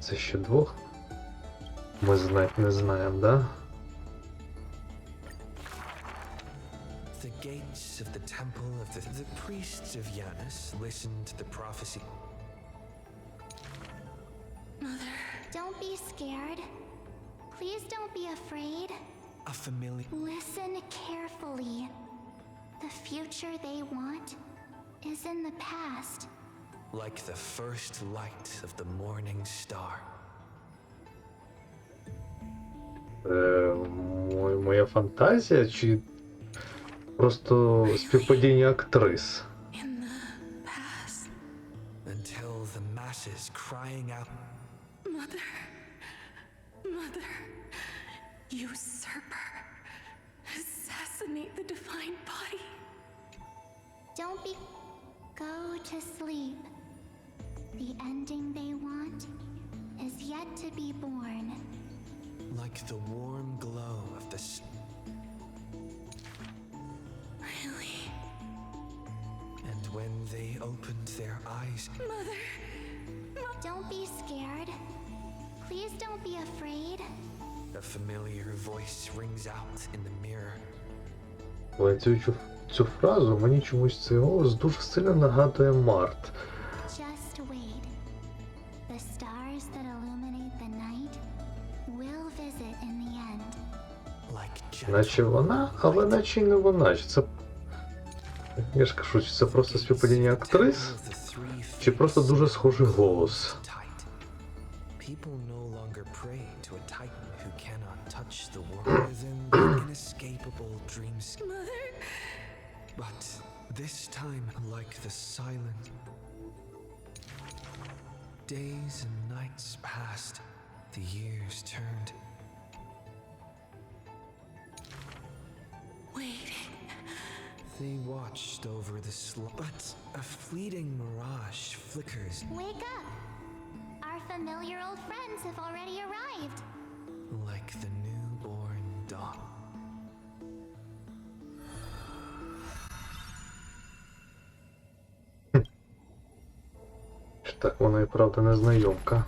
Це ще двох. Ми знать не знаємо, да? The gates of the temple of the, the priests of Janus listened to the prophecy. Don't be scared. Please don't be afraid. A familiar Listen carefully. The future they want is in the past. like the first light of the morning star. Е, мо- моя фантазія чи просто співпадіння актрис? In the past, Until the masses crying out, Mother, Mother, usurper, assassinate the divine body. Don't be. Go to sleep. The ending they want is yet to be born. like the warm glow of the s- Really? and when they opened their eyes, Mother, Don't be scared. Please don't be afraid. a familiar voice rings out in the mirror. Але цю, цю, цю фразу мені чомусь цей голос дуже сильно нагадує Март. Stars that illuminate the night will visit in the end. Наче вона, але наче й не вона. Чи це. Я ж кажу, чи це просто співпадіння актрис? Чи просто дуже схожий голос? tight. People no longer pray to a titan who cannot touch the world within the inescapable dreamscape. Mother, But this time, like the silent days and nights passed, the years turned. waiting. They watched over the slope, but a fleeting mirage flickers Wake up! Our familiar old friends have already arrived. Так вона і правда незнайомка?